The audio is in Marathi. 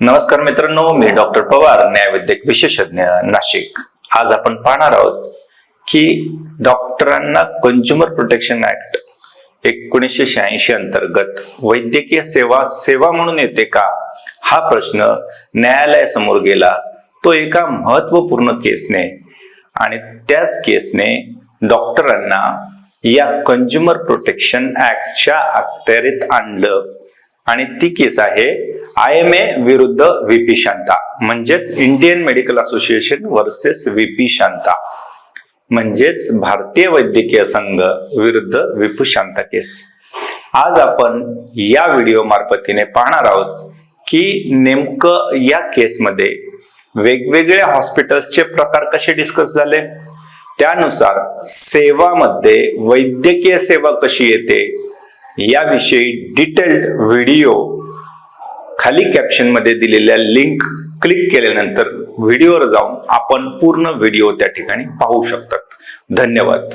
नमस्कार मित्रांनो मी डॉक्टर पवार न्यायवैद्यक विशेषज्ञ नाशिक. आज आपण पाहणार आहोत की डॉक्टरांना कंझ्युमर प्रोटेक्शन ऍक्ट एकोणीसशे शहाऐंशी अंतर्गत वैद्यकीय सेवा सेवा म्हणून येते का? हा प्रश्न न्यायालयासमोर गेला. तो एका महत्त्वपूर्ण केसने आणि त्याच केसने डॉक्टरांना या कंझ्युमर प्रोटेक्शन ऍक्टच्या अखत्यारीत आणलं. आणि ती केस आहे आय एम ए विरुद्ध व्हीपी शांता म्हणजेच Indian medical association versus V P Shanta म्हणजेच भारतीय वैद्यकीय संघ विरुद्ध विपू शांता केस. आज आपण या व्हिडिओ मार्फतीने पाहणार आहोत की नेमकं या केसमध्ये वेगवेगळ्या हॉस्पिटल्सचे प्रकार कसे डिस्कस झाले त्यानुसार सेवामध्ये वैद्यकीय सेवा कशी येते याविषयी डिटेल्ड व्हिडिओ खाली कॅप्शनमध्ये दिलेल्या लिंक क्लिक केल्यानंतर व्हिडिओवर जाऊन आपण पूर्ण व्हिडिओ त्या ठिकाणी पाहू शकतात. धन्यवाद.